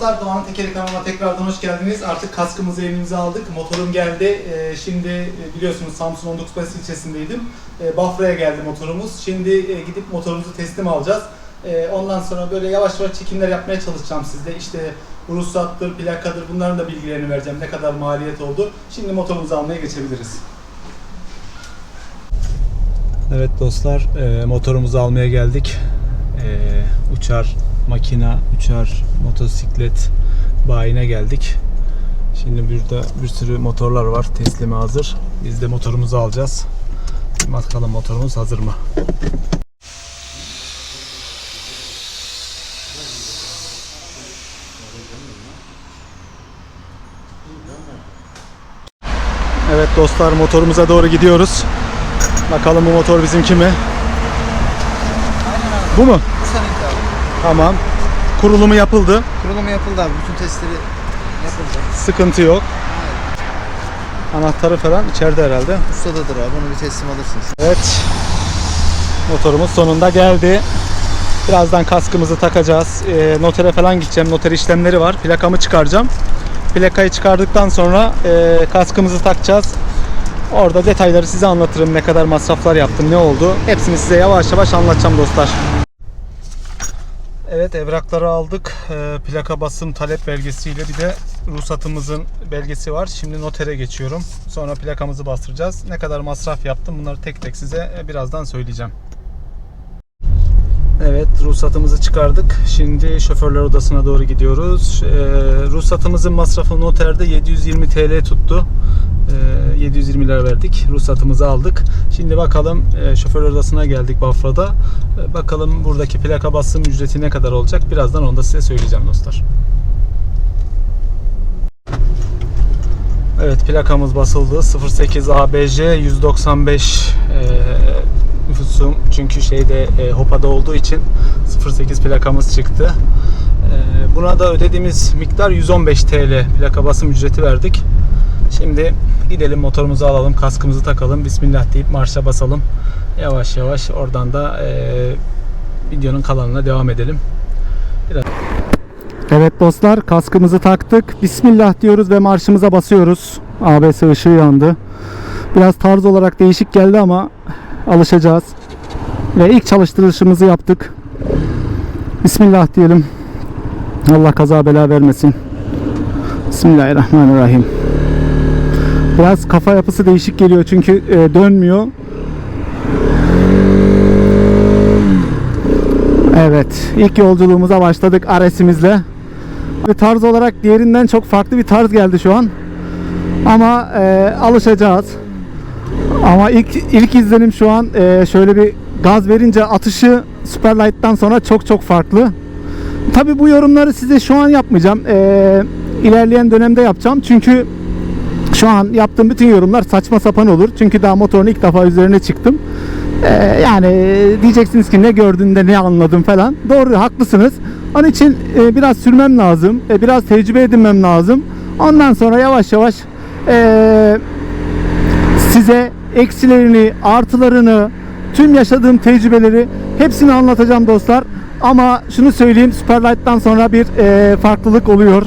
Dostlar, Doğan Tekeri kanalına tekrardan hoş geldiniz. Artık kaskımızı elimize aldık, motorum geldi. Ee, şimdi e, biliyorsunuz Samsun 19 Paris ilçesindeydim. Ee, Bafra'ya geldi motorumuz. Şimdi e, gidip motorumuzu teslim alacağız. Ee, ondan sonra böyle yavaş yavaş çekimler yapmaya çalışacağım sizde. İşte ruhsattır, plakadır bunların da bilgilerini vereceğim. Ne kadar maliyet oldu. Şimdi motorumuzu almaya geçebiliriz. Evet dostlar, e, motorumuzu almaya geldik. Uçar makina, uçar motosiklet bayine geldik. Şimdi burada bir sürü motorlar var. Teslime hazır. Biz de motorumuzu alacağız. Bakalım motorumuz hazır mı? Evet dostlar motorumuza doğru gidiyoruz. Bakalım bu motor bizimki mi? Bu mu? Tamam. Kurulumu yapıldı. Kurulumu yapıldı abi. Bütün testleri yapıldı. Sıkıntı yok. Anahtarı falan içeride herhalde. Ustadadır abi. Onu bir teslim alırsınız. Evet. Motorumuz sonunda geldi. Birazdan kaskımızı takacağız. E, notere falan gideceğim. Noter işlemleri var. Plakamı çıkaracağım. Plakayı çıkardıktan sonra e, kaskımızı takacağız. Orada detayları size anlatırım. Ne kadar masraflar yaptım, ne oldu. Hepsini size yavaş yavaş anlatacağım dostlar. Evet evrakları aldık. E, plaka basım talep belgesiyle bir de ruhsatımızın belgesi var. Şimdi notere geçiyorum. Sonra plakamızı bastıracağız. Ne kadar masraf yaptım bunları tek tek size e, birazdan söyleyeceğim. Evet ruhsatımızı çıkardık. Şimdi şoförler odasına doğru gidiyoruz. E, ruhsatımızın masrafı noterde 720 TL tuttu. E, 720 lira verdik. Ruhsatımızı aldık. Şimdi bakalım e, şoförler odasına geldik Bafra'da. E, bakalım buradaki plaka basım ücreti ne kadar olacak? Birazdan onu da size söyleyeceğim dostlar. Evet plakamız basıldı. 08 ABJ 195 e, nüfusum çünkü şeyde e, Hopa'da olduğu için 08 plakamız çıktı. Buna da ödediğimiz miktar 115 TL plaka basım ücreti verdik. Şimdi gidelim motorumuzu alalım, kaskımızı takalım, Bismillah deyip marşa basalım. Yavaş yavaş oradan da e, videonun kalanına devam edelim. Biraz... Evet dostlar kaskımızı taktık. Bismillah diyoruz ve marşımıza basıyoruz. ABS ışığı yandı. Biraz tarz olarak değişik geldi ama alışacağız. Ve ilk çalıştırışımızı yaptık. Bismillah diyelim. Allah kaza bela vermesin. Bismillahirrahmanirrahim. Biraz kafa yapısı değişik geliyor çünkü e, dönmüyor. Evet, ilk yolculuğumuza başladık Ares'imizle. Ve tarz olarak diğerinden çok farklı bir tarz geldi şu an. Ama e, alışacağız. Ama ilk ilk izlenim şu an e, şöyle bir gaz verince atışı Superlight'tan sonra çok çok farklı. Tabi bu yorumları size şu an yapmayacağım. E, ilerleyen dönemde yapacağım. Çünkü şu an yaptığım bütün yorumlar saçma sapan olur. Çünkü daha motorun ilk defa üzerine çıktım. Ee, yani diyeceksiniz ki ne gördün de ne anladın falan. Doğru haklısınız. Onun için e, biraz sürmem lazım. E, biraz tecrübe edinmem lazım. Ondan sonra yavaş yavaş e, size eksilerini, artılarını, tüm yaşadığım tecrübeleri hepsini anlatacağım dostlar. Ama şunu söyleyeyim Superlight'tan sonra bir e, farklılık oluyor.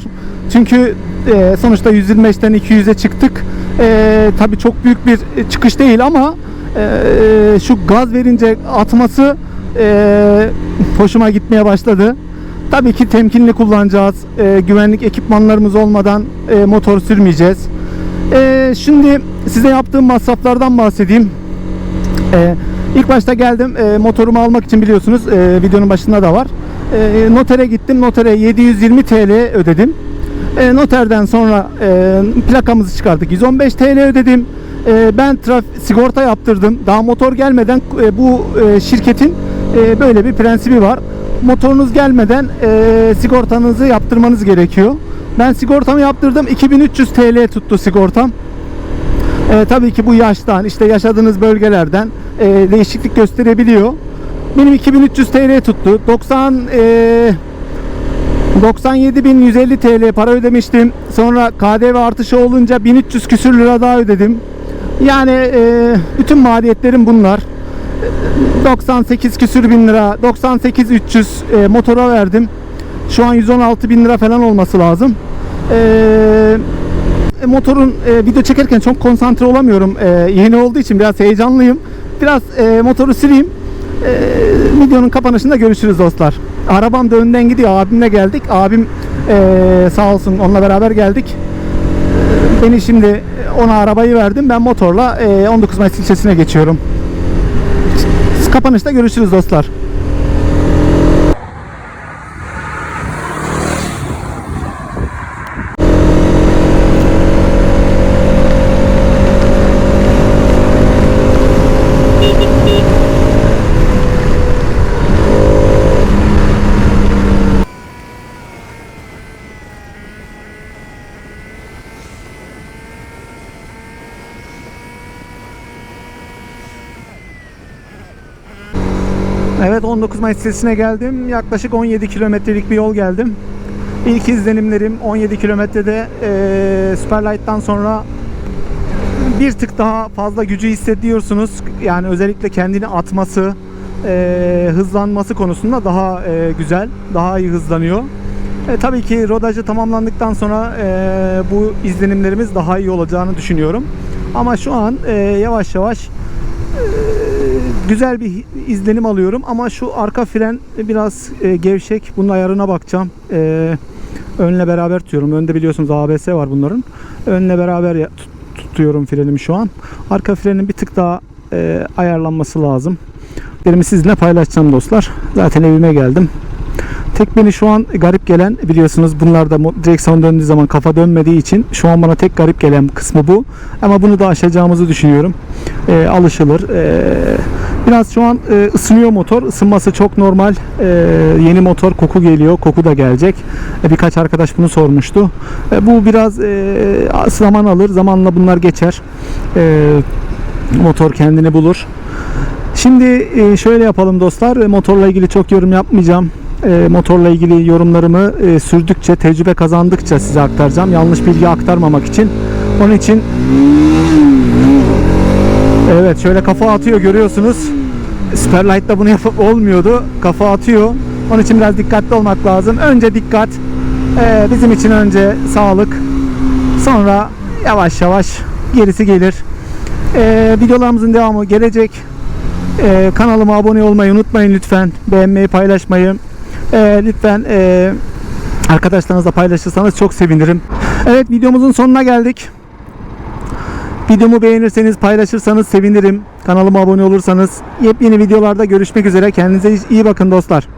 Çünkü e, sonuçta 125'ten 200'e çıktık. E, tabii çok büyük bir çıkış değil ama e, şu gaz verince atması e, hoşuma gitmeye başladı. Tabii ki temkinli kullanacağız. E, güvenlik ekipmanlarımız olmadan e, motor sürmeyeceğiz. E, şimdi size yaptığım masraflardan bahsedeyim. E, ilk başta geldim e, motorumu almak için biliyorsunuz e, videonun başında da var. E, notere gittim. Notere 720 TL ödedim. E, noterden sonra e, plakamızı çıkardık. 115 TL ödedim. E, ben traf sigorta yaptırdım. Daha motor gelmeden e, bu e, şirketin e, böyle bir prensibi var. Motorunuz gelmeden e, sigortanızı yaptırmanız gerekiyor. Ben sigortamı yaptırdım. 2300 TL tuttu sigortam. E, tabii ki bu yaştan, işte yaşadığınız bölgelerden e, değişiklik gösterebiliyor. Benim 2300 TL tuttu. 90 e, 97.150 TL para ödemiştim. Sonra KDV artışı olunca 1300 küsür lira daha ödedim. Yani e, bütün maliyetlerim bunlar. 98 küsür bin lira, 98 300 e, motora verdim. Şu an 116 bin lira falan olması lazım. Ee, e, motorun e, video çekerken çok konsantre olamıyorum. E, yeni olduğu için biraz heyecanlıyım. Biraz e, motoru süreyim. E, videonun kapanışında görüşürüz dostlar. Arabam da önden gidiyor. Abimle geldik. Abim e, sağ olsun onunla beraber geldik. Beni şimdi ona arabayı verdim. Ben motorla e, 19 Mayıs ilçesine geçiyorum. Kapanışta görüşürüz dostlar. Evet 19 Mayıs sitesine geldim. Yaklaşık 17 kilometrelik bir yol geldim. İlk izlenimlerim 17 kilometrede eee Superlight'tan sonra bir tık daha fazla gücü hissediyorsunuz. Yani özellikle kendini atması, eee, hızlanması konusunda daha eee, güzel, daha iyi hızlanıyor. E, tabii ki rodajı tamamlandıktan sonra eee, bu izlenimlerimiz daha iyi olacağını düşünüyorum. Ama şu an eee, yavaş yavaş güzel bir izlenim alıyorum ama şu arka fren biraz e, gevşek. Bunun ayarına bakacağım. E, önle beraber tutuyorum. Önde biliyorsunuz ABS var bunların. Önle beraber tutuyorum frenimi şu an. Arka frenin bir tık daha e, ayarlanması lazım. Derimi sizinle paylaşacağım dostlar. Zaten evime geldim. Tek beni şu an garip gelen biliyorsunuz bunlarda mo- direksiyon döndüğü zaman kafa dönmediği için şu an bana tek garip gelen kısmı bu. Ama bunu da aşacağımızı düşünüyorum. E, alışılır. E, biraz şu an e, ısınıyor motor. Isınması çok normal. E, yeni motor koku geliyor. Koku da gelecek. E, birkaç arkadaş bunu sormuştu. E, bu biraz e, zaman alır. Zamanla bunlar geçer. E, motor kendini bulur. Şimdi e, şöyle yapalım dostlar. E, Motorla ilgili çok yorum yapmayacağım. E, Motorla ilgili yorumlarımı e, sürdükçe, tecrübe kazandıkça size aktaracağım. Yanlış bilgi aktarmamak için. Onun için Evet şöyle kafa atıyor görüyorsunuz. Superlight'ta bunu yapıp olmuyordu. Kafa atıyor. Onun için biraz dikkatli olmak lazım. Önce dikkat. e, bizim için önce sağlık. Sonra yavaş yavaş gerisi gelir. E, videolarımızın devamı gelecek. Ee, kanalıma abone olmayı unutmayın lütfen. Beğenmeyi, paylaşmayı. Ee, lütfen e, arkadaşlarınızla paylaşırsanız çok sevinirim. Evet videomuzun sonuna geldik. Videomu beğenirseniz, paylaşırsanız sevinirim. Kanalıma abone olursanız yepyeni videolarda görüşmek üzere. Kendinize iyi bakın dostlar.